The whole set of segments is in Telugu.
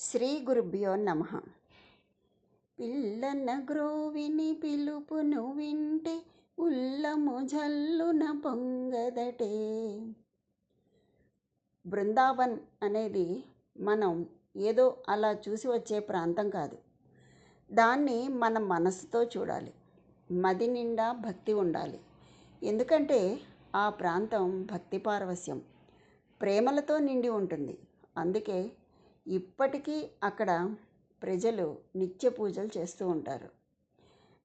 శ్రీ గురుభ్యో నమ. పిల్లన గ్రోవిని పిలుపును వింటే ఉల్లము జల్లున పొంగదటే. బృందావన్ అనేది మనం ఏదో అలా చూసి వచ్చే ప్రాంతం కాదు. దాన్ని మన మనసుతో చూడాలి. మది నిండా భక్తి ఉండాలి. ఎందుకంటే ఆ ప్రాంతం భక్తి పారవస్యం ప్రేమలతో నిండి ఉంటుంది. అందుకే ఇప్పటికీ అక్కడ ప్రజలు నిత్య పూజలు చేస్తూ ఉంటారు.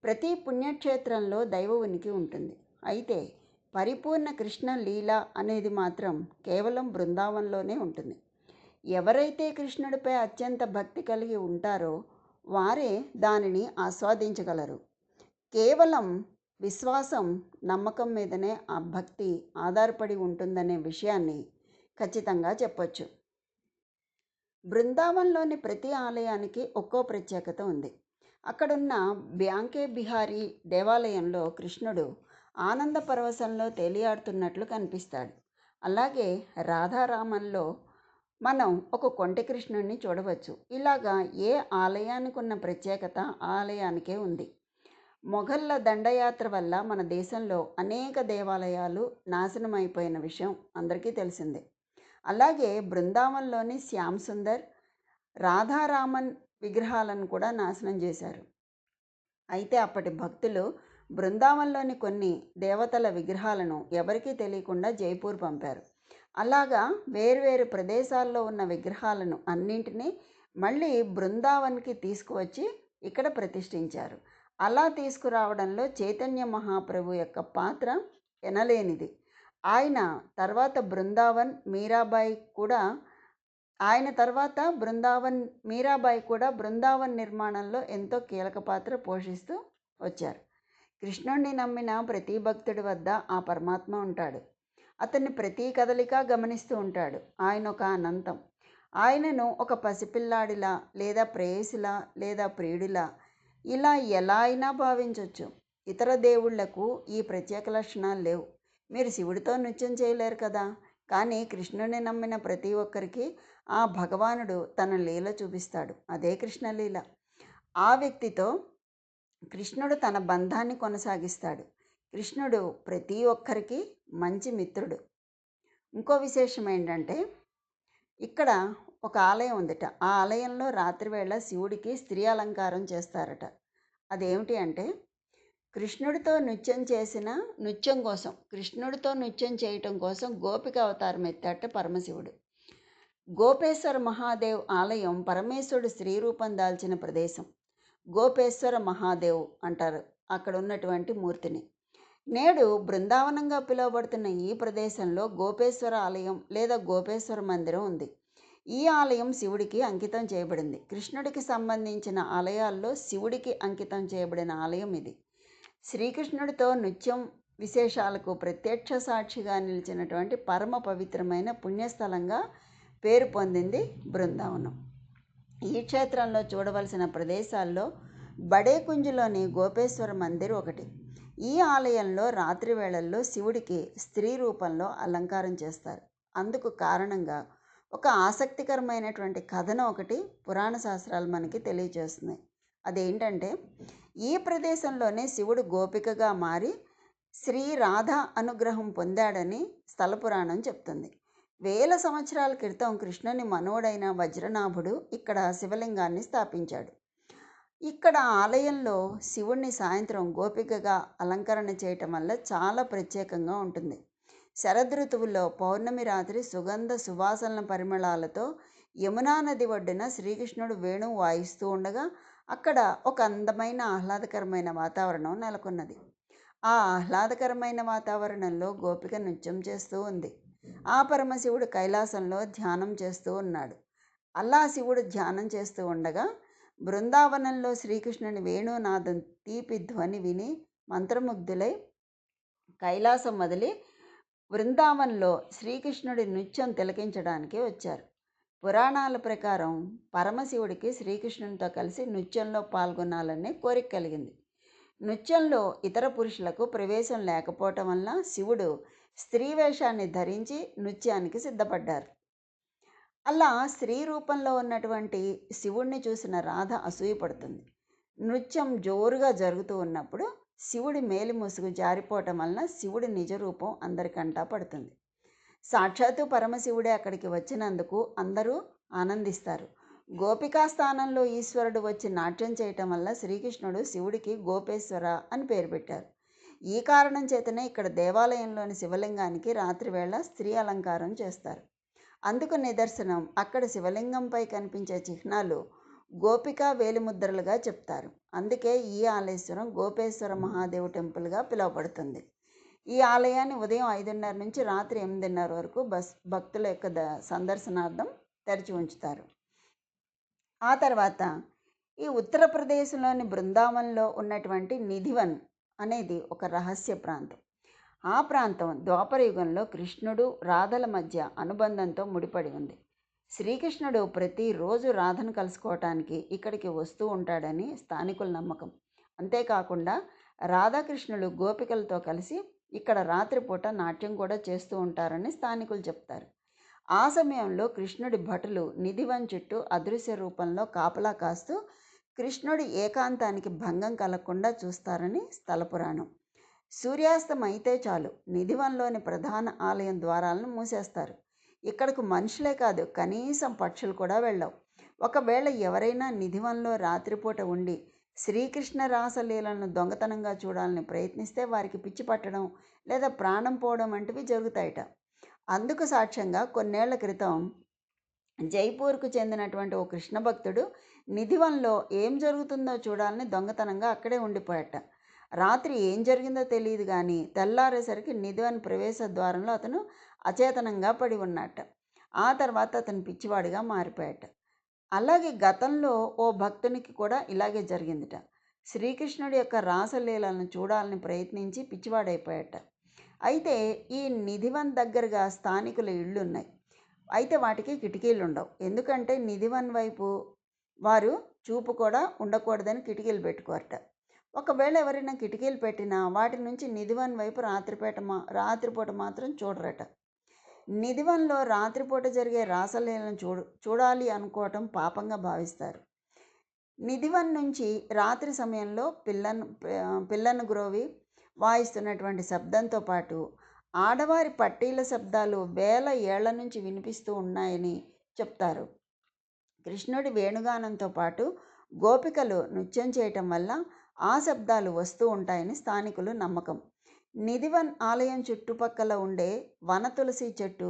ప్రతి పుణ్యక్షేత్రంలో దైవ ఉనికి ఉంటుంది. అయితే పరిపూర్ణ కృష్ణ లీల అనేది మాత్రం కేవలం బృందావనంలోనే ఉంటుంది. ఎవరైతే కృష్ణుడిపై అత్యంత భక్తి కలిగి ఉంటారో వారే దానిని ఆస్వాదించగలరు. కేవలం విశ్వాసం నమ్మకం మీదనే ఆ భక్తి ఆధారపడి ఉంటుందనే విషయాన్ని ఖచ్చితంగా చెప్పొచ్చు. బృందావనంలోని ప్రతి ఆలయానికి ఒక్కో ప్రత్యేకత ఉంది. అక్కడున్న బ్యాంకే బిహారీ దేవాలయంలో కృష్ణుడు ఆనంద పరవశంలో తేలియాడుతున్నట్లు కనిపిస్తాడు. అలాగే రాధారామంలో మనం ఒక కొంటె కృష్ణుడిని చూడవచ్చు. ఇలాగా ఏ ఆలయానికి ఉన్న ప్రత్యేకత ఆలయానికే ఉంది. మొఘళ్ళ దండయాత్ర వల్ల మన దేశంలో అనేక దేవాలయాలు నాశనమైపోయిన విషయం అందరికీ తెలిసిందే. అలాగే బృందావనంలోని శ్యామ్ సుందర్ రాధారామన్ విగ్రహాలను కూడా నాశనం చేశారు. అయితే అప్పటి భక్తులు బృందావనంలోని కొన్ని దేవతల విగ్రహాలను ఎవరికీ తెలియకుండా జైపూర్ పంపారు. అలాగా వేర్వేరు ప్రదేశాల్లో ఉన్న విగ్రహాలను అన్నింటినీ మళ్ళీ బృందావన్కి తీసుకువచ్చి ఇక్కడ ప్రతిష్ఠించారు. అలా తీసుకురావడంలో చైతన్య మహాప్రభు యొక్క పాత్ర ఎనలేనిది. ఆయన తర్వాత బృందావన్ మీరాబాయి కూడా ఆయన తర్వాత బృందావన్ మీరాబాయి కూడా బృందావన్ నిర్మాణంలో ఎంతో కీలక పాత్ర పోషిస్తూ వచ్చారు. కృష్ణుణ్ణి నమ్మిన ప్రతి భక్తుడి వద్ద ఆ పరమాత్మ ఉంటాడు. అతన్ని ప్రతి కదలిక గమనిస్తూ ఉంటాడు. ఆయన ఒక అనంతం. ఆయనను ఒక పసిపిల్లాడిలా లేదా ప్రేయసిలా లేదా ప్రియుడిలా ఇలా ఎలా అయినా భావించవచ్చు ఇతర దేవుళ్ళకు ఈ ప్రత్యేక లక్షణాలు లేవు. మీరు శివుడితో నృత్యం చేయలేరు కదా. కానీ కృష్ణుని నమ్మిన ప్రతి ఒక్కరికి ఆ భగవానుడు తన లీల చూపిస్తాడు. అదే కృష్ణలీల. ఆ వ్యక్తితో కృష్ణుడు తన బంధాన్ని కొనసాగిస్తాడు. కృష్ణుడు ప్రతి ఒక్కరికి మంచి మిత్రుడు. ఇంకో విశేషం ఏంటంటే ఇక్కడ ఒక ఆలయం ఉందట. ఆ ఆలయంలో రాత్రివేళ శివుడికి స్త్రీ అలంకారం చేస్తారట. అదేమిటి అంటే కృష్ణుడితో నృత్యం చేసిన నృత్యం కోసం కృష్ణుడితో నృత్యం చేయటం కోసం గోపిక అవతారం ఎత్తాట పరమశివుడు. గోపేశ్వర మహాదేవ్ ఆలయం పరమేశ్వరుడు స్త్రీ రూపం దాల్చిన ప్రదేశం. గోపేశ్వర మహాదేవ్ అంటారు అక్కడ ఉన్నటువంటి మూర్తిని. నేడు బృందావనంగా పిలువబడుతున్న ఈ ప్రదేశంలో గోపేశ్వర ఆలయం లేదా గోపేశ్వర మందిరం ఉంది. ఈ ఆలయం శివుడికి అంకితం చేయబడింది. కృష్ణుడికి సంబంధించిన ఆలయాల్లో శివుడికి అంకితం చేయబడిన ఆలయం ఇది. శ్రీకృష్ణుడితో నృత్యం విశేషాలకు ప్రత్యక్ష సాక్షిగా నిలిచినటువంటి పరమ పవిత్రమైన పుణ్యస్థలంగా పేరు పొందింది బృందావనం. ఈ క్షేత్రంలో చూడవలసిన ప్రదేశాల్లో బడేకుంజ్లోని గోపేశ్వర మందిర్ ఒకటి. ఈ ఆలయంలో రాత్రి వేళల్లో శివుడికి స్త్రీ రూపంలో అలంకారం చేస్తారు. అందుకు కారణంగా ఒక ఆసక్తికరమైనటువంటి కథనం ఒకటి పురాణ శాస్త్రాలు మనకి తెలియజేస్తున్నాయి. అదేంటంటే ఈ ప్రదేశంలోనే శివుడు గోపికగా మారి శ్రీ రాధ అనుగ్రహం పొందాడని స్థల పురాణం చెప్తుంది. వేల సంవత్సరాల క్రితం కృష్ణుని మనోడైన వజ్రనాభుడు ఇక్కడ శివలింగాన్ని స్థాపించాడు. ఇక్కడ ఆలయంలో శివుణ్ణి సాయంత్రం గోపికగా అలంకరణ చేయటం వల్ల చాలా ప్రత్యేకంగా ఉంటుంది. శరదృతువులో పౌర్ణమి రాత్రి సుగంధ సువాసనల పరిమళాలతో యమునా నది ఒడ్డున శ్రీకృష్ణుడు వేణువు వాయిస్తూ ఉండగా అక్కడ ఒక అందమైన ఆహ్లాదకరమైన వాతావరణం నెలకొన్నది. ఆ ఆహ్లాదకరమైన వాతావరణంలో గోపిక నృత్యం చేస్తూ ఉంది. ఆ పరమశివుడు కైలాసంలో ధ్యానం చేస్తూ ఉన్నాడు. అలా శివుడు ధ్యానం చేస్తూ ఉండగా బృందావనంలో శ్రీకృష్ణుని వేణునాదం తీపి ధ్వని విని మంత్రముగ్ధులై కైలాసం వదిలి బృందావనంలో శ్రీకృష్ణుడి నృత్యం తిలకించడానికి వచ్చారు. పురాణాల ప్రకారం పరమశివుడికి శ్రీకృష్ణునితో కలిసి నృత్యంలో పాల్గొనాలనే కోరిక కలిగింది. నృత్యంలో ఇతర పురుషులకు ప్రవేశం లేకపోవటం వల్ల శివుడు స్త్రీ వేషాన్ని ధరించి నృత్యానికి సిద్ధపడ్డారు. అలా స్త్రీ రూపంలో ఉన్నటువంటి శివుణ్ణి చూసిన రాధ అసూయపడుతుంది. నృత్యం జోరుగా జరుగుతూ ఉన్నప్పుడు శివుడి మేలు ముసుగు జారిపోవటం వలన శివుడి నిజ రూపం అందరికంటా పడుతుంది. సాక్షాత్తు పరమశివుడే అక్కడికి వచ్చినందుకు అందరూ ఆనందిస్తారు. గోపికా స్థానంలో ఈశ్వరుడు వచ్చి నాట్యం చేయటం వల్ల శ్రీకృష్ణుడు శివుడికి గోపేశ్వర అని పేరు పెట్టారు. ఈ కారణం చేతనే ఇక్కడ దేవాలయంలోని శివలింగానికి రాత్రివేళ స్త్రీ అలంకారం చేస్తారు. అందుకు నిదర్శనం అక్కడ శివలింగంపై కనిపించే చిహ్నాలు గోపికా వేలిముద్రలుగా చెప్తారు. అందుకే ఈ ఆలేశ్వరం గోపేశ్వర మహాదేవ్ టెంపుల్గా పిలువబడుతుంది. ఈ ఆలయాన్ని ఉదయం ఐదున్నర నుంచి రాత్రి ఎనిమిదిన్నర వరకు బస్ భక్తుల యొక్క ద సందర్శనార్థం తెరిచి ఉంచుతారు. ఆ తర్వాత ఈ ఉత్తరప్రదేశ్లోని బృందావన్లో ఉన్నటువంటి నిధివన్ అనేది ఒక రహస్య ప్రాంతం. ఆ ప్రాంతం ద్వాపర యుగంలో కృష్ణుడు రాధల మధ్య అనుబంధంతో ముడిపడి ఉంది. శ్రీకృష్ణుడు ప్రతిరోజు రాధను కలుసుకోవటానికి ఇక్కడికి వస్తూ ఉంటాడని స్థానికుల నమ్మకం. అంతేకాకుండా రాధాకృష్ణులు గోపికలతో కలిసి ఇక్కడ రాత్రిపూట నాట్యం కూడా చేస్తూ ఉంటారని స్థానికులు చెప్తారు. ఆ సమయంలో కృష్ణుడి భటులు నిధివన్ చుట్టూ అదృశ్య రూపంలో కాపలా కాస్తూ కృష్ణుడి ఏకాంతానికి భంగం కలగకుండా చూస్తారని స్థల పురాణం. సూర్యాస్తం అయితే చాలు నిధివన్లోని ప్రధాన ఆలయం ద్వారాలను మూసేస్తారు. ఇక్కడకు మనుషులే కాదు కనీసం పక్షులు కూడా వెళ్ళవు. ఒకవేళ ఎవరైనా నిధివన్లో రాత్రిపూట ఉండి శ్రీకృష్ణ రాసలీలను దొంగతనంగా చూడాలని ప్రయత్నిస్తే వారికి పిచ్చి పట్టడం లేదా ప్రాణం పోవడం వంటివి జరుగుతాయట. అందుకు సాక్ష్యంగా కొన్నేళ్ళ క్రితం జైపూర్కు చెందినటువంటి ఓ కృష్ణ భక్తుడు నిధివన్లో ఏం జరుగుతుందో చూడాలని దొంగతనంగా అక్కడే ఉండిపోయాట. రాత్రి ఏం జరిగిందో తెలియదు కానీ తెల్లారేసరికి నిధివన్ ప్రవేశ ద్వారంలో అతను అచేతనంగా పడి ఉన్నట్ట ఆ తర్వాత అతను పిచ్చివాడిగా మారిపోయాట. అలాగే గతంలో ఓ భక్తునికి కూడా ఇలాగే జరిగిందిట. శ్రీకృష్ణుడి యొక్క రాసలీలను చూడాలని ప్రయత్నించి పిచ్చివాడైపోయాట. అయితే ఈ నిధివన్ దగ్గరగా స్థానికుల ఇళ్ళు ఉన్నాయి అయితే వాటికి కిటికీలు ఉండవు ఎందుకంటే నిధివన్ వైపు వారు చూపు కూడా ఉండకూడదని కిటికీలు పెట్టుకోరట. ఒకవేళ ఎవరైనా కిటికీలు పెట్టినా వాటి నుంచి నిధివన్ వైపు రాత్రిపేట మా రాత్రిపూట మాత్రం చూడరట. నిధివన్లో రాత్రిపూట జరిగే రాసలీలను చూడు చూడాలి అనుకోవటం పాపంగా భావిస్తారు. నిధివన్ నుంచి రాత్రి సమయంలో పిల్లను పిల్లను గ్రోవి వాయిస్తున్నటువంటి శబ్దంతో పాటు ఆడవారి పట్టీల శబ్దాలు వేల ఏళ్ళ నుంచి వినిపిస్తూ ఉన్నాయని చెప్తారు. కృష్ణుడి వేణుగానంతో పాటు గోపికలు నృత్యం చేయటం వల్ల ఆ శబ్దాలు వస్తూ ఉంటాయని స్థానికులు నమ్మకం. నిధివన్ ఆలయం చుట్టుపక్కల ఉండే వన తులసి చెట్టు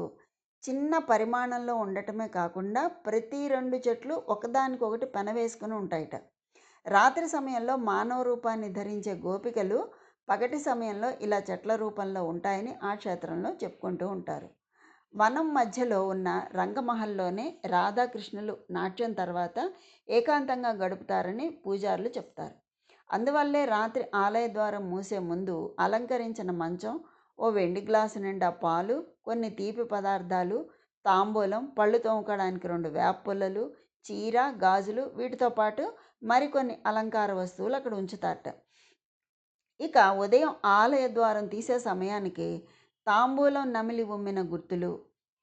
చిన్న పరిమాణంలో ఉండటమే కాకుండా ప్రతి రెండు చెట్లు ఒకదానికొకటి పెనవేసుకుని ఉంటాయట. రాత్రి సమయంలో మానవ రూపాన్ని ధరించే గోపికలు పగటి సమయంలో ఇలా చెట్ల రూపంలో ఉంటాయని ఆ క్షేత్రంలో చెప్పుకుంటూ ఉంటారు. వనం మధ్యలో ఉన్న రంగమహల్లోనే రాధాకృష్ణులు నాట్యం తర్వాత ఏకాంతంగా గడుపుతారని పూజారులు చెప్తారు. అందువల్లే రాత్రి ఆలయ ద్వారం మూసే ముందు అలంకరించిన మంచం ఓ వెండి గ్లాసు నిండా పాలు కొన్ని తీపి పదార్థాలు తాంబూలం పళ్ళు తోముకోవడానికి రెండు వేప పుల్లలు చీర గాజులు వీటితో పాటు మరికొన్ని అలంకార వస్తువులు అక్కడ ఉంచుతారట. ఇక ఉదయం ఆలయ ద్వారం తీసే సమయానికి తాంబూలం నమిలి ఉమ్మిన గుర్తులు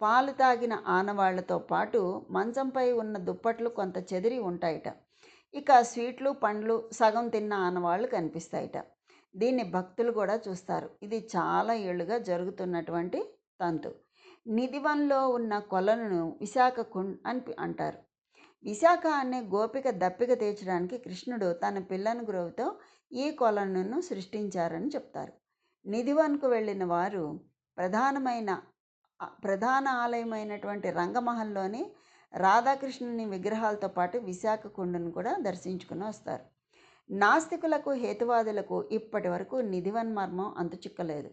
పాలు తాగిన ఆనవాళ్ళతో పాటు మంచంపై ఉన్న దుప్పట్లు కొంత చెదిరి ఉంటాయట. ఇక స్వీట్లు పండ్లు సగం తిన్న ఆనవాళ్ళు కనిపిస్తాయట. దీన్ని భక్తులు కూడా చూస్తారు. ఇది చాలా ఏళ్ళుగా జరుగుతున్నటువంటి తంతు. నిధివన్లో ఉన్న కొలను విశాఖ కుండ్ అని అంటారు. విశాఖ అనే గోపిక దప్పిక తీర్చడానికి కృష్ణుడు తన పిల్లను గురువుతో ఈ కొలనును సృష్టించారని చెప్తారు. నిధివన్కు వెళ్ళిన వారు ప్రధానమైన ప్రధాన ఆలయమైనటువంటి రంగమహల్లోని రాధాకృష్ణుని విగ్రహాలతో పాటు విశాఖ కుండను కూడా దర్శించుకుని వస్తారు. నాస్తికులకు హేతువాదులకు ఇప్పటి వరకు నిధివన్ మర్మం అంతుచిక్కలేదు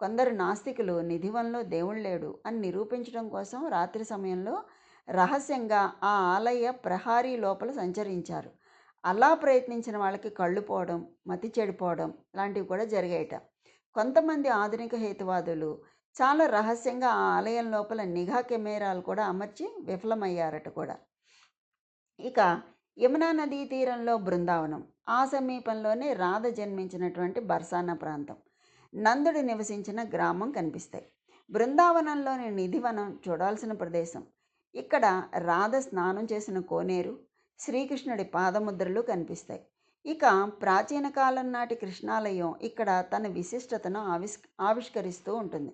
కొందరు నాస్తికులు నిధివన్లో దేవుడు లేడు అని నిరూపించడం కోసం రాత్రి సమయంలో రహస్యంగా ఆ ఆలయ ప్రహారీ లోపల సంచరించారు. అలా ప్రయత్నించిన వాళ్ళకి కళ్ళు పోవడం మతి చెడిపోవడం లాంటివి కూడా జరిగాయట. కొంతమంది ఆధునిక హేతువాదులు చాలా రహస్యంగా ఆ ఆలయం లోపల నిఘా కెమెరాలు కూడా అమర్చి విఫలమయ్యారట కూడా. ఇక యమునా నదీ తీరంలో బృందావనం ఆ సమీపంలోనే రాధ జన్మించినటువంటి బర్సానా ప్రాంతం. నందుడు నివసించిన గ్రామం కనిపిస్తాయి. బృందావనంలోని నిధివనం చూడాల్సిన ప్రదేశం. ఇక్కడ రాధ స్నానం చేసిన కోనేరు శ్రీకృష్ణుడి పాదముద్రలు కనిపిస్తాయి. ఇక ప్రాచీన కాలం నాటి కృష్ణాలయం ఇక్కడ తన విశిష్టతను ఆవిష్ ఆవిష్కరిస్తూ ఉంటుంది.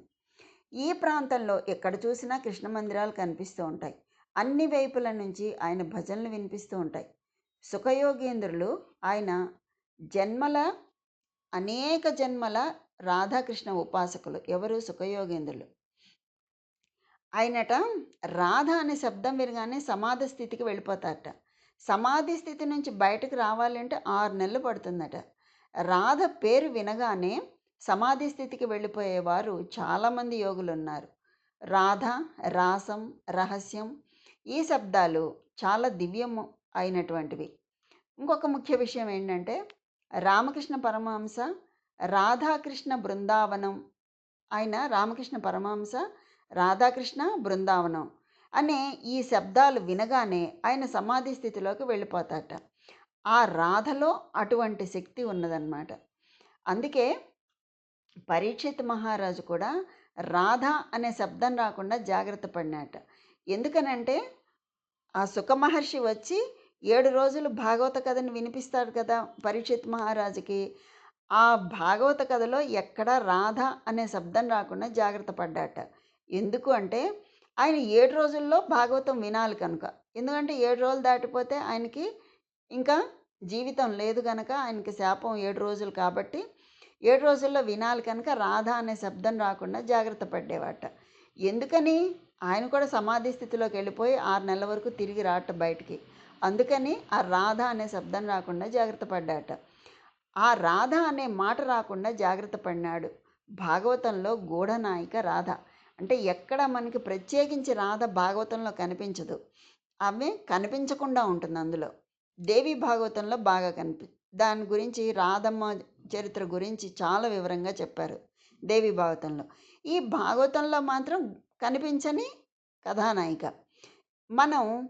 ఈ ప్రాంతంలో ఎక్కడ చూసినా కృష్ణ మందిరాలు కనిపిస్తూ ఉంటాయి. అన్ని వైపుల నుంచి ఆయన భజనలు వినిపిస్తూ ఉంటాయి. సుఖయోగేంద్రులు ఆయన జన్మల అనేక జన్మల రాధాకృష్ణ ఉపాసకులు. ఎవరు? సుఖయోగేంద్రులు. ఆయనట రాధ అనే శబ్దం వినగానే సమాధి స్థితికి వెళ్ళిపోతారట. సమాధి స్థితి నుంచి బయటకు రావాలంటే ఆరు నెలలు పడుతుందట. రాధ పేరు వినగానే సమాధి స్థితికి వెళ్ళిపోయేవారు చాలామంది యోగులు ఉన్నారు రాధ రాసం రహస్యం ఈ శబ్దాలు చాలా దివ్యము అయినటువంటివి. ఇంకొక ముఖ్య విషయం ఏంటంటే రామకృష్ణ పరమహంస రాధాకృష్ణ బృందావనం ఆయన రామకృష్ణ పరమహంస రాధాకృష్ణ బృందావనం అనే ఈ శబ్దాలు వినగానే ఆయన సమాధి స్థితిలోకి వెళ్ళిపోతాట ఆ రాధలో అటువంటి శక్తి ఉన్నదన్నమాట. అందుకే పరీక్షిత్ మహారాజు కూడా రాధ అనే శబ్దం రాకుండా జాగ్రత్త పడినాట. ఎందుకనంటే ఆ సుఖ మహర్షి వచ్చి ఏడు రోజులు భాగవత కథను వినిపిస్తాడు కదా పరీక్షిత్ మహారాజుకి. ఆ భాగవత కథలో ఎక్కడ రాధ అనే శబ్దం రాకుండా జాగ్రత్త పడ్డాట. ఎందుకు అంటే ఆయన ఏడు రోజుల్లో భాగవతం వినాలి కనుక. ఎందుకంటే ఏడు రోజులు దాటిపోతే ఆయనకి ఇంకా జీవితం లేదు కనుక ఆయనకి శాపం ఏడు రోజులు కాబట్టి ఏడు రోజుల్లో వినాలి కనుక రాధ అనే శబ్దం రాకుండా జాగ్రత్త పడ్డేవాట. ఎందుకని? ఆయన కూడా సమాధి స్థితిలోకి వెళ్ళిపోయి ఆరు నెలల వరకు తిరిగి రాట బయటికి. అందుకని ఆ రాధ అనే శబ్దం రాకుండా జాగ్రత్త పడ్డాట. ఆ రాధ అనే మాట రాకుండా జాగ్రత్త పడినాడు భాగవతంలో గూఢనాయిక రాధ. అంటే ఎక్కడ మనకి ప్రత్యేకించి రాధ భాగవతంలో కనిపించదు. ఆమె కనిపించకుండా ఉంటుంది అందులో. దేవి భాగవతంలో బాగా కనిపి దాని గురించి రాధమ్మ చరిత్ర గురించి చాలా వివరంగా చెప్పారు దేవి భాగవతంలో. ఈ భాగవతంలో మాత్రం కనిపించని కథానాయిక. మనం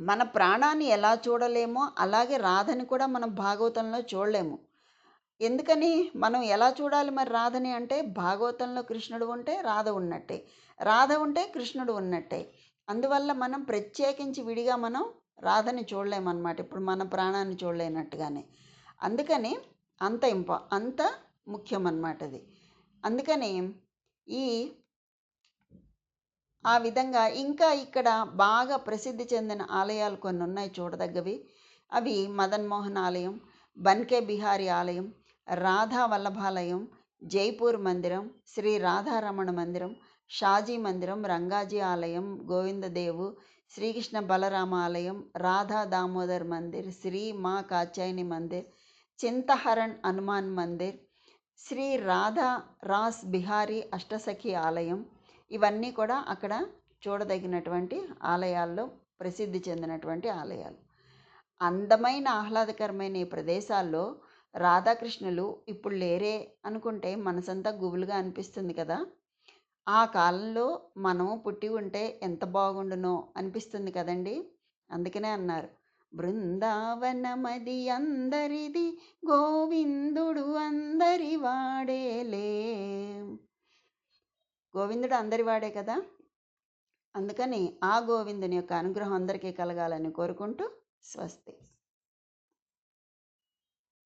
మన ప్రాణాన్ని ఎలా చూడలేమో అలాగే రాధని కూడా మనం భాగవతంలో చూడలేము. ఎందుకని? మనం ఎలా చూడాలి మరి రాధని అంటే భాగవతంలో కృష్ణుడు ఉంటే రాధ ఉన్నట్టే రాధ ఉంటే కృష్ణుడు ఉన్నట్టే. అందువల్ల మనం ప్రత్యేకించి విడిగా మనం రాధని చూడలేమన్నమాట. ఇప్పుడు మన ప్రాణాన్ని చూడలేనట్టుగానే. అందుకని అంత ఇంపా అంత ముఖ్యం అన్నమాట అది అందుకని ఈ ఆ విధంగా ఇంకా ఇక్కడ బాగా ప్రసిద్ధి చెందిన ఆలయాలు కొన్ని ఉన్నాయి చూడదగ్గవి. అవి మదన్మోహన్ ఆలయం బన్కే బిహారీ ఆలయం రాధా వల్లభాలయం జైపూర్ మందిరం శ్రీ రాధారమణ మందిరం షాజీ మందిరం రంగాజీ ఆలయం గోవిందదేవు శ్రీకృష్ణ బలరామ ఆలయం రాధా దామోదర్ మందిర్ శ్రీ మా కాచాయని మందిర్ చింతహరణ్ హనుమాన్ మందిర్ శ్రీ రాధా రాస్ బిహారీ అష్టసఖి ఆలయం ఇవన్నీ కూడా అక్కడ చూడదగినటువంటి ఆలయాల్లో ప్రసిద్ధి చెందినటువంటి ఆలయాలు. అందమైన ఆహ్లాదకరమైన ఈ ప్రదేశాల్లో రాధాకృష్ణులు ఇప్పుడు లేరే అనుకుంటే మనసంతా గుబులుగా అనిపిస్తుంది కదా. ఆ కాలంలో మనము పుట్టి ఉంటే ఎంత బాగుండునో అనిపిస్తుంది కదండి. అందుకనే అన్నారు. బృందావనమది అందరిది గోవిందుడు అందరి వాడేలే. గోవిందుడు అందరి వాడే కదా? అందుకని ఆ గోవిందుని యొక్క అనుగ్రహం అందరికీ కలగాలని కోరుకుంటూ స్వస్తి.